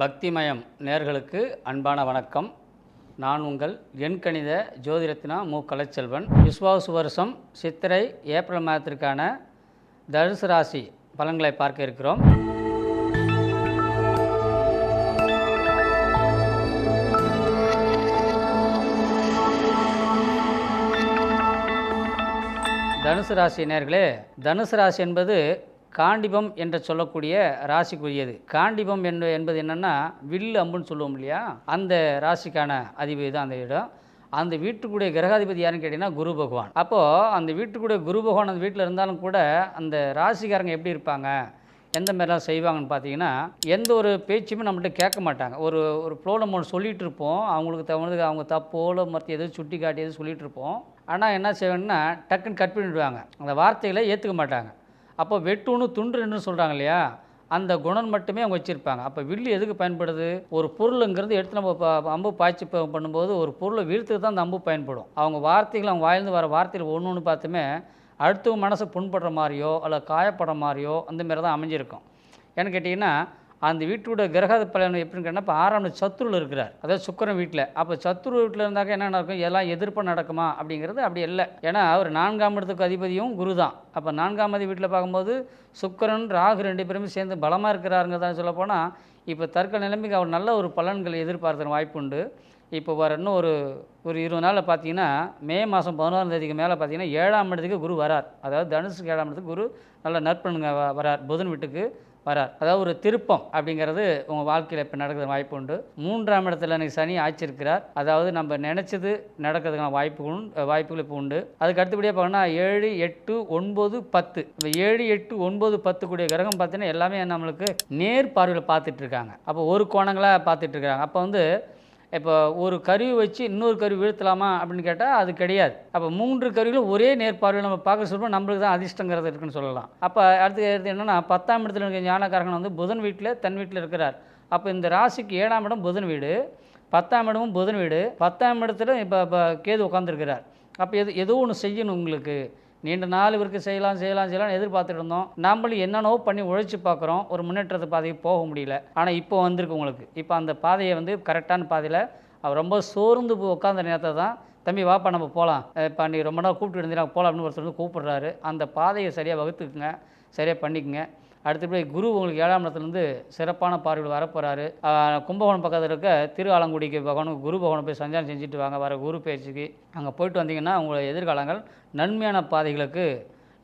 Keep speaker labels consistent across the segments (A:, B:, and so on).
A: பக்திமயம் நேர்களுக்கு அன்பான வணக்கம். நான் உங்கள் எண்கணித ஜோதிரத்னா மு. கலைச்செல்வன். விஸ்வாசு வருஷம் சித்திரை ஏப்ரல் மாதத்திற்கான தனுசு ராசி பலன்களை பார்க்க இருக்கிறோம். தனுசு ராசி நேர்களே தனுசு ராசி என்பது காண்டிபம் என்று சொல்லக்கூடிய ராசிக்குரியது. காண்டிபம் என்ப என்பது என்னென்னா வில்லு அம்புன்னு சொல்லுவோம் இல்லையா? அந்த ராசிக்கான அதிபதி தான் அந்த இடம். அந்த வீட்டுக்குடைய கிரகாதிபதி யாருன்னு கேட்டிங்கன்னா குரு பகவான். அப்போது அந்த வீட்டுக்குடைய குரு பகவான் அந்த வீட்டில் இருந்தாலும் கூட அந்த ராசிக்காரங்க எப்படி இருப்பாங்க? எந்த மாதிரிலாம் செய்வாங்கன்னு பார்த்தீங்கன்னா எந்த ஒரு பேச்சுமே நம்மள்ட்ட கேட்க மாட்டாங்க. ஒரு ஒரு ப்ரோலம் நம்ம ஒன்று சொல்லிகிட்டு இருப்போம். அவங்களுக்கு தகுந்தது அவங்க தப்போல மற்ற எதுவும் சுட்டி காட்டி எதுவும் சொல்லிகிட்டு இருப்போம். ஆனால் என்ன செய்வாங்கன்னா டக்குன்னு கட் பண்ணிவிடுவாங்க அந்த வார்த்தைகளை ஏற்றுக்க மாட்டாங்க. அப்போ வெட்டுன்னு துண்டுன்னு சொல்கிறாங்க இல்லையா அந்த குணம் மட்டுமே அவங்க வச்சுருப்பாங்க. அப்போ வில்லு எதுக்கு பயன்படுது? ஒரு பொருளுங்கிறது எடுத்து நம்ம ப- அம்பு பாய்ச்சி பண்ணும்போது ஒரு பொருளை வீழ்த்துக்கு தான் அந்த அம்பு பயன்படும். அவங்க வார்த்தைகள் அவங்க வாயிலிருந்து வர வார்த்தைகள் ஒன்று ஒன்று பார்த்துமே அடுத்தவங்க மனசை புண்படுற மாதிரியோ அல்ல காயப்படுற மாதிரியோ அந்த மாரி தான் அமைஞ்சிருக்கும். ஏன்னு கேட்டிங்கன்னா அந்த வீட்டோட கிரக பலன் எப்படின்னு கேட்டால் இப்போ ஆறாம் சத்துருவில் இருக்கிறார். அதாவது சுக்கிரன் வீட்டில் அப்போ சத்துரு வீட்டில் இருந்தாக்க என்ன நடக்கும்? எல்லாம் எதிர்ப்பு நடக்குமா? அப்படிங்கிறது அப்படி இல்லை. ஏன்னா அவர் நான்காம் இடத்துக்கு அதிபதியும் குரு தான் அப்போ நான்காம் அதி வீட்டில் பார்க்கும்போது சுக்கிரன் ராகு ரெண்டு பேருமே சேர்ந்து பலமாக இருக்கிறாருங்கிறத சொல்ல போனால் இப்போ தற்க நிலைமைக்கு அவர் நல்ல ஒரு பலன்கள் எதிர்பார்க்கிற வாய்ப்பு உண்டு. இப்போ வர இன்னும் ஒரு ஒரு இருபது நாளில் பார்த்தீங்கன்னா மே மாதம் பதினோராம் தேதிக்கு மேலே பார்த்தீங்கன்னா ஏழாம் இடத்துக்கு குரு வரார். அதாவது தனுசுக்கு ஏழாம் இடத்துக்கு குரு நல்ல நற்பண்ணுங்க வ- வரார். புதன் வீட்டுக்கு. வரார். அதாவது ஒரு திருப்பம் அப்படிங்கிறது உங்கள் வாழ்க்கையில் இப்போ நடக்கிற வாய்ப்பு உண்டு. மூன்றாம் இடத்துல அன்றைக்கி சனி ஆய்ச்சிருக்கிறார். அதாவது நம்ம நினச்சது நடக்கிறதுக்கான வாய்ப்புகளும் வாய்ப்புகள் இப்போ உண்டு. அதுக்கு அடுத்தபடியாக பார்த்தோம்னா ஏழு எட்டு ஒன்பது பத்து. இந்த ஏழு எட்டு ஒன்பது பத்து கூடிய கிரகம் பார்த்தீங்கன்னா எல்லாமே நம்மளுக்கு நேர் பார்வையில் பார்த்துட்ருக்காங்க அப்போ ஒரு கோணங்களாக பார்த்துட்ருக்காங்க அப்போ வந்து இப்போ ஒரு கருவி வச்சு இன்னொரு கருவி வீழ்த்தலாமா அப்படின்னு கேட்டால் அது கிடையாது. அப்போ மூன்று கருவிகளும் ஒரே நேர்பார்வையில் நம்ம பார்க்க சொல்லுவோம் நம்மளுக்கு தான் அதிர்ஷ்டங்கிறது இருக்குன்னு சொல்லலாம். அப்போ அடுத்து அடுத்து என்னென்னா பத்தாம் இடத்துல இருக்கிற ஞானக்காரகன் வந்து புதன் வீட்டில் தன் வீட்டில் இருக்கிறார். அப்போ இந்த ராசிக்கு ஏழாம் இடம் புதன் வீடு பத்தாம் இடமும் புதன் வீடு. பத்தாம் இடத்துல இப்போ இப்போ கேது உட்காந்துருக்கிறார் அப்போ எது ஏதோ ஒன்று செய்யணும் உங்களுக்கு. நீண்ட நாள் இவருக்கு செய்யலாம் செய்யலாம் செய்யலாம் எதிர்பார்த்துட்டு இருந்தோம் நம்மளும் என்னென்னவோ பண்ணி உழைச்சி பார்க்குறோம். ஒரு முன்னேற்றத்தை பாதைக்கு போக முடியல. ஆனால் இப்போ வந்திருக்கு உங்களுக்கு. இப்போ அந்த பாதையை வந்து கரெக்டான பாதையில் அவர் ரொம்ப சோர்ந்து போய் உட்காந்த நேரத்தை தான் தம்பி வாப்பா நம்ம போகலாம் இப்போ நீ ரொம்ப நாள் கூப்பிட்டு இருந்தீங்க போகலாம் அப்படின்னு ஒருத்தர் வந்து கூப்பிடுறாரு. அந்த பாதையை சரியாக வகுத்துக்குங்க. சரியாக பண்ணிக்கங்க. அடுத்தபடி குரு உங்களுக்கு ஏழாம் இடத்துலேருந்து சிறப்பான பார்வையில் வரப்போகிறாரு கும்பகோணம் பக்கத்தில் இருக்க திரு ஆலங்குடிக்கு பகவானுக்கு குரு பகவானை போய் சஞ்சாரம் செஞ்சுட்டு வாங்க வர குரு பேச்சுக்கு. அங்கே போயிட்டு வந்தீங்கன்னா உங்களுடைய எதிர்காலங்கள் நன்மையான பாதைகளுக்கு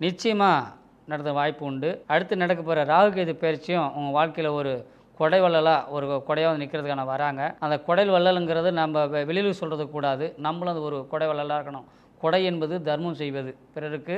A: நிச்சயமாக நடத்த வாய்ப்பு உண்டு. அடுத்து நடக்க போகிற ராகுகேது பயிற்சியும் உங்கள் வாழ்க்கையில் ஒரு கொடை வள்ளலாக ஒரு கொடையாக வந்து நிற்கிறதுக்கான வராங்க. அந்த கொடை வள்ளலுங்கிறது நம்ம வெளியில் சொல்கிறது கூடாது. நம்மளும் அது ஒரு கொடை வள்ளலாக இருக்கணும். கொடை என்பது தர்மம் செய்வது. பிறருக்கு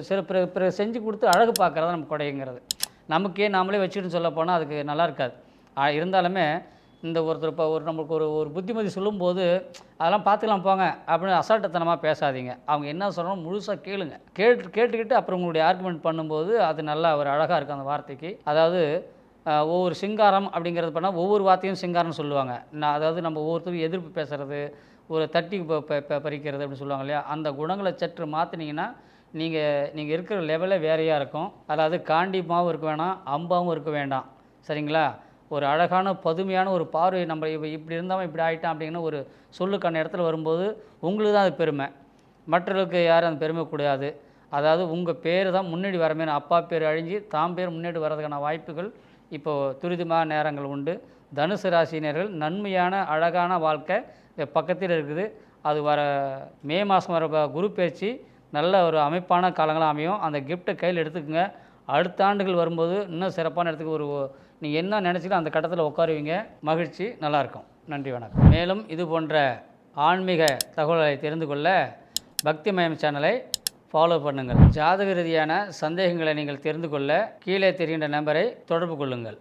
A: சில பிற பிற செஞ்சு கொடுத்து அழகு பார்க்குறது நம்ம கொடைங்கிறது. நமக்கே நாமளே வச்சுட்டுன்னு சொல்ல போனால் அதுக்கு நல்லா இருக்காது. இருந்தாலுமே இந்த ஒருத்தர் இப்போ ஒரு நம்மளுக்கு ஒரு ஒரு புத்திமதி சொல்லும்போது அதெல்லாம் பார்த்துக்கலாம் போங்க அப்படின்னு அசால்ட்டத்தனமாக பேசாதீங்க. அவங்க என்ன சொல்கிறோம் முழுசாக கேளுங்க. கேட்டு கேட்டுக்கிட்டு அப்புறம் உங்களுடைய ஆர்குமெண்ட் பண்ணும்போது அது நல்லா ஒரு அழகாக இருக்கும் அந்த வார்த்தைக்கு. அதாவது ஒவ்வொரு சிங்காரம் அப்படிங்கிறது பண்ணால் ஒவ்வொரு வார்த்தையும் சிங்காரம்னு சொல்லுவாங்க. நான் அதாவது நம்ம ஒவ்வொருத்தரும் எதிர்ப்பு பேசுகிறது ஒரு தட்டி ப- பறிக்கிறது அப்படின்னு சொல்லுவாங்க இல்லையா? அந்த குணங்களை சற்று மாற்றினீங்கன்னா நீங்கள் நீங்கள் இருக்கிற லெவலே வேறையாக இருக்கும். அதாவது காண்டிமாவும் இருக்க வேணாம் அம்பாவும் இருக்க வேண்டாம். சரிங்களா? ஒரு அழகான பதுமையான ஒரு பார்வை நம்ம இப்போ இப்படி இருந்தாமல் இப்படி ஆகிட்டான் அப்படிங்கிற ஒரு சொல்லுக்கான இடத்துல வரும்போது உங்களுக்கு தான் அது பெருமை. மற்றவர்களுக்கு யாரும் அந்த பெருமை கூடாது. அதாவது உங்கள் பேர் தான் முன்னாடி வரமே அப்பா பேர் அழிஞ்சு தாம் பேர் முன்னாடி வர்றதுக்கான வாய்ப்புகள் இப்போது துரிதமான நேரங்கள் உண்டு. தனுசு ராசினியர்கள் நன்மையான அழகான வாழ்க்கை பக்கத்தில் இருக்குது. அது வர மே மாதம் வர குரு பயிற்சி நல்ல ஒரு அமைப்பான காலங்களாக அமையும். அந்த கிஃப்ட்டை கையில் எடுத்துக்கோங்க. அடுத்த ஆண்டுகள் வரும்போது இன்னும் சிறப்பான இடத்துக்கு ஒரு நீங்கள் என்ன நினச்சிக்கலாம் அந்த கட்டத்தில் உட்காருவீங்க. மகிழ்ச்சி நல்லாயிருக்கும். நன்றி வணக்கம். மேலும் இது போன்ற ஆன்மீக தகவல்களை தெரிந்து கொள்ள பக்திமயம் சேனலை ஃபாலோ பண்ணுங்கள். ஜாதக ரீதியான சந்தேகங்களை நீங்கள் தெரிந்து கொள்ள கீழே தெரிகின்ற நம்பரை தொடர்பு கொள்ளுங்கள்.